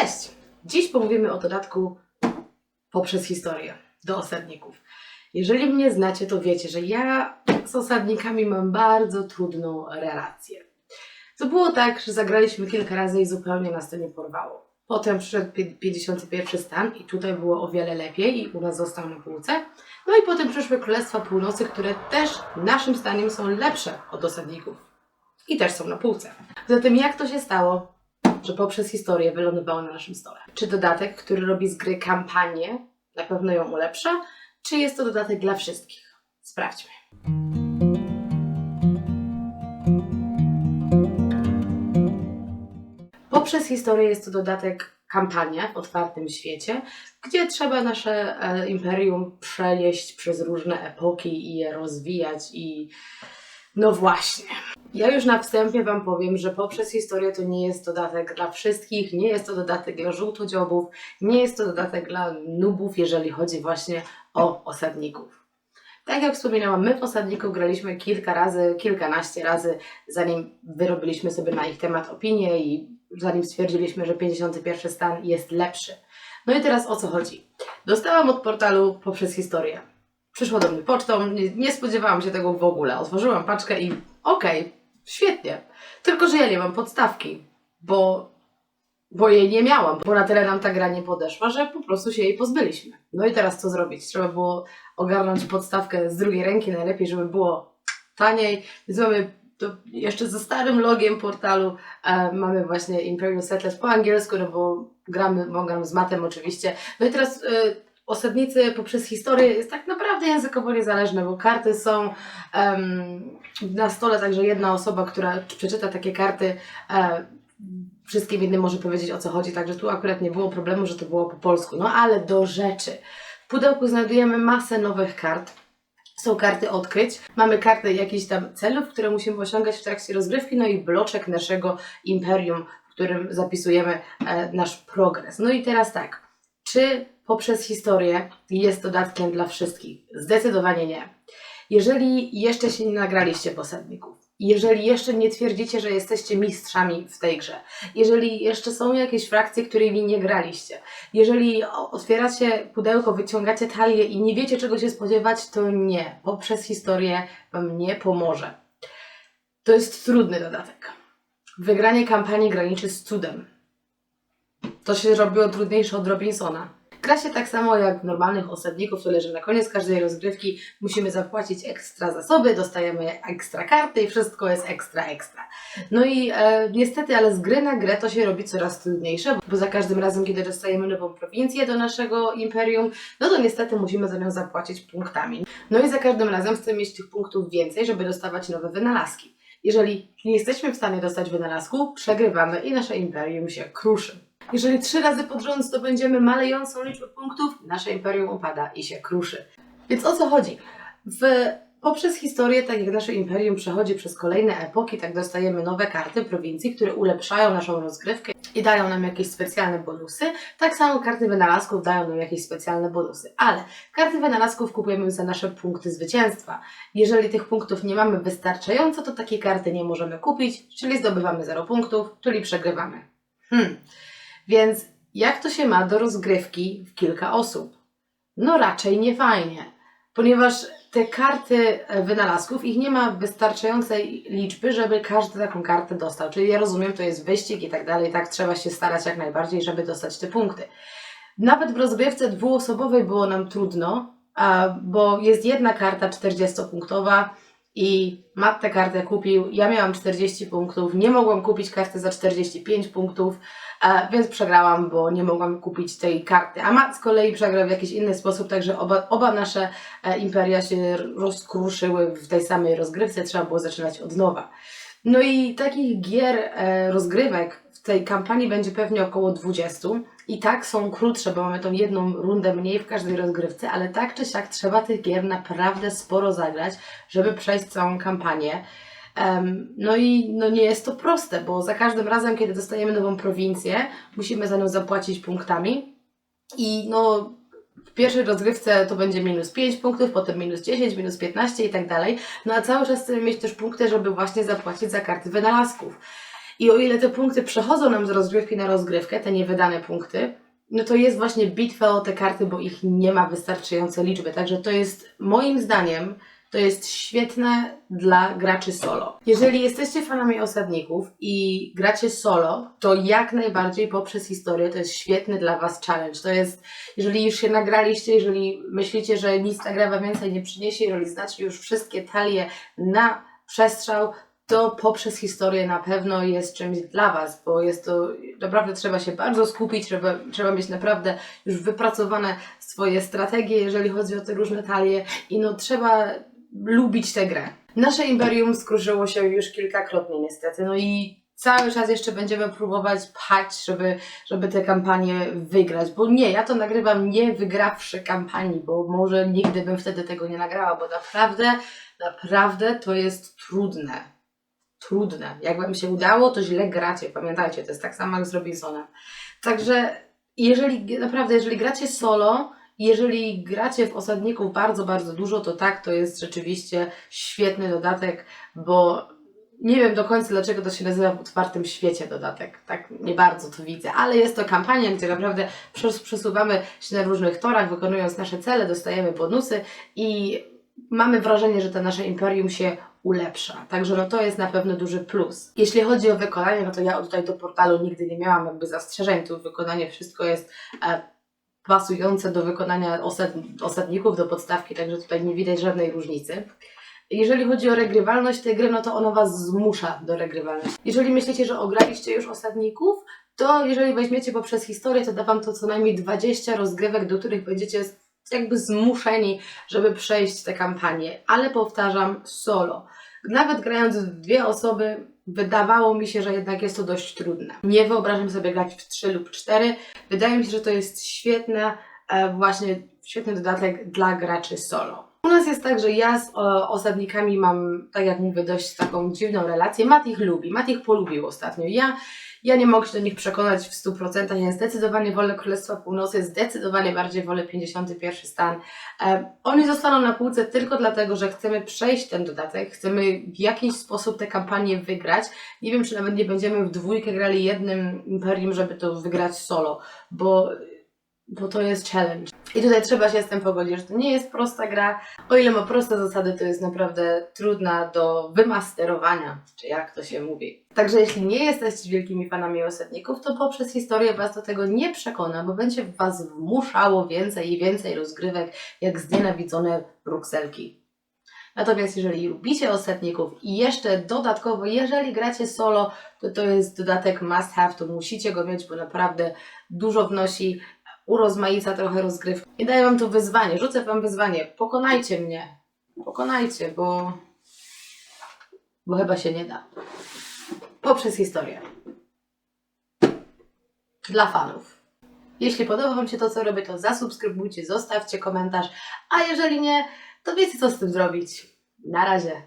Cześć! Dziś pomówimy o dodatku poprzez historię do osadników. Jeżeli mnie znacie, to wiecie, że ja z osadnikami mam bardzo trudną relację. To było tak, że zagraliśmy kilka razy i zupełnie nas to nie porwało. Potem przyszedł pi- 51 stan i tutaj było o wiele lepiej i u nas został na półce. No i potem przyszły Królestwa Północy, które też naszym zdaniem są lepsze od osadników. I też są na półce. Zatem jak to się stało, że poprzez historię wylądowało na naszym stole? Czy dodatek, który robi z gry kampanię, na pewno ją ulepsza, czy jest to dodatek dla wszystkich? Sprawdźmy. Poprzez historię jest to dodatek kampania w otwartym świecie, gdzie trzeba nasze e, imperium przejeść przez różne epoki i je rozwijać i no właśnie. Ja już na wstępie Wam powiem, że poprzez historię to nie jest dodatek dla wszystkich, nie jest to dodatek dla żółtodziobów, nie jest to dodatek dla nubów, jeżeli chodzi właśnie o osadników. Tak jak wspominałam, my w osadników graliśmy kilka razy, kilkanaście razy, zanim wyrobiliśmy sobie na ich temat opinię i zanim stwierdziliśmy, że 51 stan jest lepszy. No i teraz o co chodzi? Dostałam od portalu poprzez historię. Przyszło do mnie pocztą, nie, nie spodziewałam się tego w ogóle. Otworzyłam paczkę i okej, świetnie. Tylko, że ja nie mam podstawki, bo, bo jej nie miałam, bo na tyle nam ta gra nie podeszła, że po prostu się jej pozbyliśmy. No i teraz co zrobić? Trzeba było ogarnąć podstawkę z drugiej ręki, najlepiej, żeby było taniej. Więc mamy to jeszcze ze starym logiem portalu e, mamy właśnie Imperial Settlers po angielsku, no bo gramy, bo z matem oczywiście. No i teraz e, osadnicy poprzez historię jest tak naprawdę językowo niezależne, bo karty są em, na stole, także jedna osoba, która przeczyta takie karty, e, wszystkim innym może powiedzieć o co chodzi, także tu akurat nie było problemu, że to było po polsku. No ale do rzeczy. W pudełku znajdujemy masę nowych kart. Są karty odkryć, mamy karty jakichś tam celów, które musimy osiągać w trakcie rozgrywki, no i bloczek naszego imperium, w którym zapisujemy e, nasz progres. No i teraz tak, czy poprzez historię jest dodatkiem dla wszystkich? Zdecydowanie nie. Jeżeli jeszcze się nie nagraliście posadników, jeżeli jeszcze nie twierdzicie, że jesteście mistrzami w tej grze, jeżeli jeszcze są jakieś frakcje, którymi nie graliście, jeżeli otwieracie pudełko, wyciągacie talię i nie wiecie czego się spodziewać, to nie. Poprzez historię Wam nie pomoże. To jest trudny dodatek. Wygranie kampanii graniczy z cudem. To się robiło trudniejsze od Robinsona. Gra się tak samo jak normalnych osadników, tyle że na koniec każdej rozgrywki musimy zapłacić ekstra zasoby, dostajemy ekstra karty i wszystko jest ekstra, ekstra. No i e, niestety, ale z gry na grę to się robi coraz trudniejsze, bo za każdym razem, kiedy dostajemy nową prowincję do naszego imperium, no to niestety musimy za nią zapłacić punktami. No i za każdym razem chcemy mieć tych punktów więcej, żeby dostawać nowe wynalazki. Jeżeli nie jesteśmy w stanie dostać wynalazku, przegrywamy i nasze imperium się kruszy. Jeżeli trzy razy pod rząd zdobędziemy malejącą liczbę punktów, nasze imperium upada i się kruszy. Więc o co chodzi? W, poprzez historię, tak jak nasze imperium przechodzi przez kolejne epoki, tak dostajemy nowe karty prowincji, które ulepszają naszą rozgrywkę i dają nam jakieś specjalne bonusy. Tak samo karty wynalazków dają nam jakieś specjalne bonusy. Ale karty wynalazków kupujemy za nasze punkty zwycięstwa. Jeżeli tych punktów nie mamy wystarczająco, to takie karty nie możemy kupić, czyli zdobywamy 0 punktów, czyli przegrywamy. Hmm. Więc jak to się ma do rozgrywki w kilka osób? No raczej nie fajnie, ponieważ te karty e, wynalazków, ich nie ma wystarczającej liczby, żeby każdy taką kartę dostał. Czyli ja rozumiem, to jest wyścig i tak dalej, tak trzeba się starać jak najbardziej, żeby dostać te punkty. Nawet w rozgrywce dwuosobowej było nam trudno, bo jest jedna karta 40-punktowa i Matt tę kartę kupił, ja miałam 40 punktów, nie mogłam kupić karty za 45 punktów, E, więc przegrałam, bo nie mogłam kupić tej karty. A Matt z kolei przegrał w jakiś inny sposób, także oba, oba nasze e, imperia się rozkruszyły w tej samej rozgrywce, trzeba było zaczynać od nowa. No i takich gier, e, rozgrywek w tej kampanii będzie pewnie około 20. I tak są krótsze, bo mamy tą jedną rundę mniej w każdej rozgrywce, ale tak czy siak trzeba tych gier naprawdę sporo zagrać, żeby przejść całą kampanię. Em, no i no nie jest to proste, bo za każdym razem, kiedy dostajemy nową prowincję, musimy za nią zapłacić punktami. I no w pierwszej rozgrywce to będzie minus 5 punktów, potem minus 10, minus 15 i tak dalej. No a cały czas chcemy mieć też punkty, żeby właśnie zapłacić za karty wynalazków. I o ile te punkty przechodzą nam z rozgrywki na rozgrywkę, te niewydane punkty, no to jest właśnie bitwa o te karty, bo ich nie ma wystarczającej liczby. Także to jest moim zdaniem to jest świetne dla graczy solo. Jeżeli jesteście fanami osadników i gracie solo, to jak najbardziej poprzez historię to jest świetny dla Was challenge. To jest, jeżeli już się nagraliście, jeżeli myślicie, że nic ta gra więcej nie przyniesie, jeżeli znacie już wszystkie talie na przestrzał, to poprzez historię na pewno jest czymś dla Was, bo jest to, naprawdę trzeba się bardzo skupić, trzeba, trzeba mieć naprawdę już wypracowane swoje strategie, jeżeli chodzi o te różne talie i no trzeba lubić tę grę. Nasze Imperium skruszyło się już kilkakrotnie niestety, no i cały czas jeszcze będziemy próbować pchać, żeby, żeby tę kampanię wygrać, bo nie, ja to nagrywam nie wygrawszy kampanii, bo może nigdy bym wtedy tego nie nagrała, bo naprawdę, naprawdę to jest trudne. Trudne. Jak wam się udało, to źle gracie, pamiętajcie, to jest tak samo jak z Robinsonem. Także jeżeli, naprawdę, jeżeli gracie solo, jeżeli gracie w osadników bardzo, bardzo dużo, to tak, to jest rzeczywiście świetny dodatek, bo nie wiem do końca, dlaczego to się nazywa w otwartym świecie dodatek. Tak nie bardzo to widzę, ale jest to kampania, gdzie naprawdę przes- przesuwamy się na różnych torach, wykonując nasze cele, dostajemy bonusy i mamy wrażenie, że to nasze imperium się ulepsza. Także no to jest na pewno duży plus. Jeśli chodzi o wykonanie, no to ja tutaj do portalu nigdy nie miałam jakby zastrzeżeń. Tu wykonanie wszystko jest e, pasujące do wykonania osad, osadników, do podstawki, także tutaj nie widać żadnej różnicy. Jeżeli chodzi o regrywalność tej gry, no to ona Was zmusza do regrywalności. Jeżeli myślicie, że ograliście już osadników, to jeżeli weźmiecie poprzez historię, to da Wam to co najmniej 20 rozgrywek, do których będziecie jakby zmuszeni, żeby przejść tę kampanię. Ale powtarzam, solo. Nawet grając w dwie osoby, wydawało mi się, że jednak jest to dość trudne. Nie wyobrażam sobie grać w 3 lub 4. Wydaje mi się, że to jest świetna, e, właśnie świetny dodatek dla graczy solo. U nas jest tak, że ja z o, osadnikami mam, tak jak mówię, dość taką dziwną relację. Matt ich lubi, Matt ich polubił ostatnio. Ja, ja nie mogę się do nich przekonać w 100%. Ja zdecydowanie wolę Królestwa Północy, zdecydowanie bardziej wolę 51 stan. E, oni zostaną na półce tylko dlatego, że chcemy przejść ten dodatek, chcemy w jakiś sposób tę kampanię wygrać. Nie wiem, czy nawet nie będziemy w dwójkę grali jednym imperium, żeby to wygrać solo, bo bo to jest challenge. I tutaj trzeba się z tym pogodzić, że to nie jest prosta gra. O ile ma proste zasady, to jest naprawdę trudna do wymasterowania, czy jak to się mówi. Także jeśli nie jesteście wielkimi fanami osadników, to poprzez historię Was do tego nie przekona, bo będzie Was wmuszało więcej i więcej rozgrywek, jak znienawidzone brukselki. Natomiast jeżeli lubicie osadników i jeszcze dodatkowo, jeżeli gracie solo, to to jest dodatek must have, to musicie go mieć, bo naprawdę dużo wnosi, urozmaica trochę rozgrywki. I daję Wam tu wyzwanie, rzucę Wam wyzwanie, pokonajcie mnie, pokonajcie, bo, bo chyba się nie da. Poprzez historię. Dla fanów. Jeśli podoba Wam się to, co robię, to zasubskrybujcie, zostawcie komentarz, a jeżeli nie, to wiecie, co z tym zrobić. Na razie.